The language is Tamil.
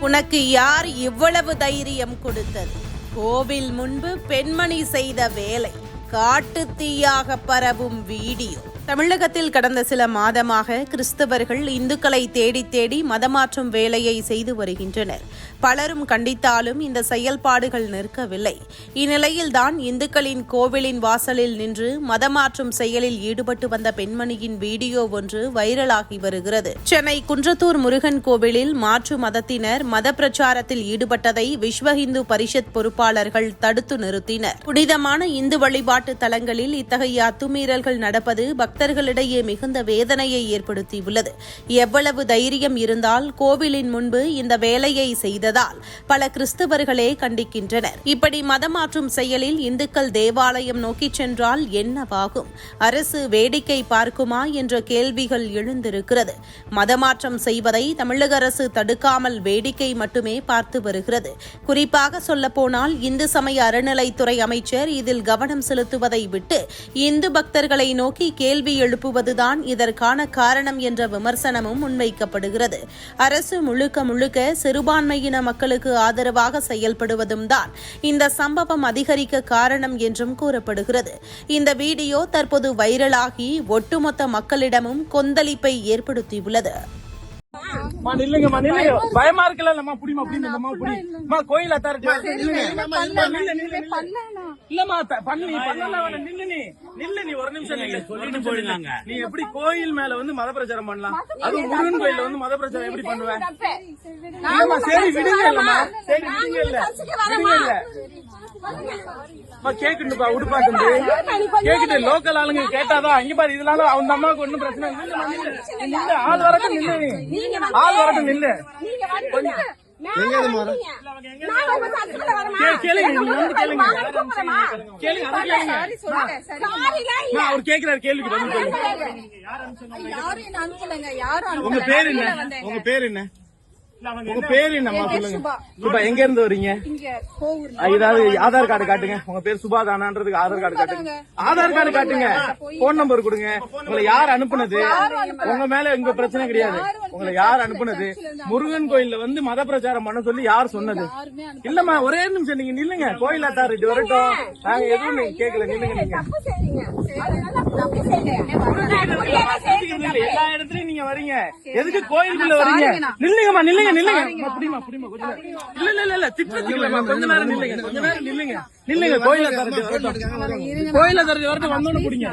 உனக்கு யார் இவ்வளவு தைரியம் கொடுத்தது? கோவில் முன்பு பெண்மணி செய்த வேலை காட்டு தீயாக பரவும் வீடியோ. தமிழகத்தில் கடந்த சில மாதமாக கிறிஸ்தவர்கள் இந்துக்களை தேடி தேடி மதமாற்றும் வேலையை செய்து வருகின்றனர். பலரும் கண்டித்தாலும் இந்த செயல்பாடுகள் நிற்கவில்லை. இந்நிலையில்தான் இந்துக்களின் கோவிலின் வாசலில் நின்று மதமாற்றும் செயலில் ஈடுபட்டு வந்த பெண்மணியின் வீடியோ ஒன்று வைரலாகி வருகிறது. சென்னை குன்றத்தூர் முருகன் கோவிலில் மாற்று மதத்தினர் மத பிரச்சாரத்தில் ஈடுபட்டதை விஸ்வ இந்து பரிஷத் பொறுப்பாளர்கள் தடுத்து நிறுத்தினர். புனிதமான இந்து வழிபாட்டு தலங்களில் இத்தகைய அத்துமீறல்கள் நடப்பது பக்தர்களிடையே மிகுந்த வேதனையை ஏற்படுத்தியுள்ளது. எவ்வளவு தைரியம் இருந்தால் கோவிலின் முன்பு இந்த வேலையை செய்ததால் பல கிறிஸ்தவர்களே கண்டிக்கின்றனர். இப்படி மதமாற்றும் செயலில் இந்துக்கள் தேவாலயம் நோக்கிச் சென்றால் என்னவாகும்? அரசு வேடிக்கை பார்க்குமா என்ற கேள்விகள் எழுந்திருக்கிறது. மதமாற்றம் செய்வதை தமிழக அரசு தடுக்காமல் வேடிக்கை மட்டுமே பார்த்து வருகிறது. குறிப்பாக சொல்லப்போனால் இந்து சமய அறநிலைத்துறை அமைச்சர் இதில் கவனம் செலுத்துவதை விட்டு இந்து பக்தர்களை நோக்கி கேள்வி எழுப்புவதுதான் இதற்கான காரணம் என்ற விமர்சனமும் முன்வைக்கப்படுகிறது. அரசு முழுக்க முழுக்க சிறுபான்மையின மக்களுக்கு ஆதரவாக செயல்படுவதும் தான் இந்த சம்பவம் அதிகரிக்க காரணம் என்றும் கூறப்படுகிறது. இந்த வீடியோ தற்போது வைரலாகி ஒட்டுமொத்த மக்களிடமும் கொந்தளிப்பை ஏற்படுத்தியுள்ளது. மா நில்லுங்கம்மா நில்லுங்க. பயமா இருக்குல்ல இல்லம்மா புடிமா புடி நில்லுமா புடி. அம்மா கோயில் நில்லுங்க. நில்லு நில்லு நில்லு. இல்லம்மா பண்ணி பண்ணலாம் வேணாம் நில்லு நீ. நில்லு நீ சொல்லிட்டு எப்படி கோயில் மேல வந்து மத பிரச்சாரம் பண்ணலாம்? அதுவும் முருகன் கோயில்ல வந்து மத பிரச்சாரம் எப்படி பண்ணுவ இல்லம்மா சரி விடுங்க இல்லம்மா. சரி விடுங்க இல்ல. விடுங்க இல்ல. அம்மா கேக்குண்டுப்பா உடுப்பா தம்பி. லோக்கல் ஆளுங்க கேட்டாதான் இங்க பாரு இதனால அவங்க அம்மாவுக்கு ஒண்ணும் பிரச்சனை இல்லை ஆள் வரட்டும் நில்லு. ஆள் வரட்டும் நில்லு. அவர் கேக்குறாரு கேள்விக்கு உங்க பேர் என்ன? உங்க பேர் என்ன? உங்க பேர் என்னம்மா சொல்லுங்க. சுபா. எங்க இருந்து வரீங்க? ஏதாவது ஆதார் கார்டு காட்டுங்க. உங்க பேர் சுபா தானான்றதுக்கு ஆதார் கார்டு காட்டுங்க. ஆதார் கார்டு காட்டுங்க. போன் நம்பர் கொடுங்க. உங்களை யார் அனுப்புனது? உங்க மேல எங்க பிரச்சனை கிடையாது. உங்களை யார் அனுப்புனது? முருகன் கோயில்ல வந்து மத பிரச்சாரம் பண்ண சொல்லி யார் சொன்னது? இல்லம்மா ஒரே நிமிஷம் நீங்க நில்லுங்க. கோயில் அத்தாரிட்டி வரட்டும். நாங்க எதுவும் நீங்க கேட்கல நில்லுங்க நீங்க எல்லா இடத்துலயும் நீங்க வரீங்க. எதுக்கு கோயிலுக்குள்ள வரீங்க? நில்லுங்கம்மா நில்லுங்க நில்லுங்க. அம்மா, புடிமா புடிமா கொஞ்சம். இல்ல இல்ல இல்ல இல்ல திட்டத்துக்கு இல்லம்மா கொஞ்ச நேரம் நில்லுங்க கொஞ்ச நேரம் நில்லுங்க. நில்லுங்க கோயில தரது வரட்டும். கோயில தரது வரட்டும் வந்தோன்னு புடிங்க.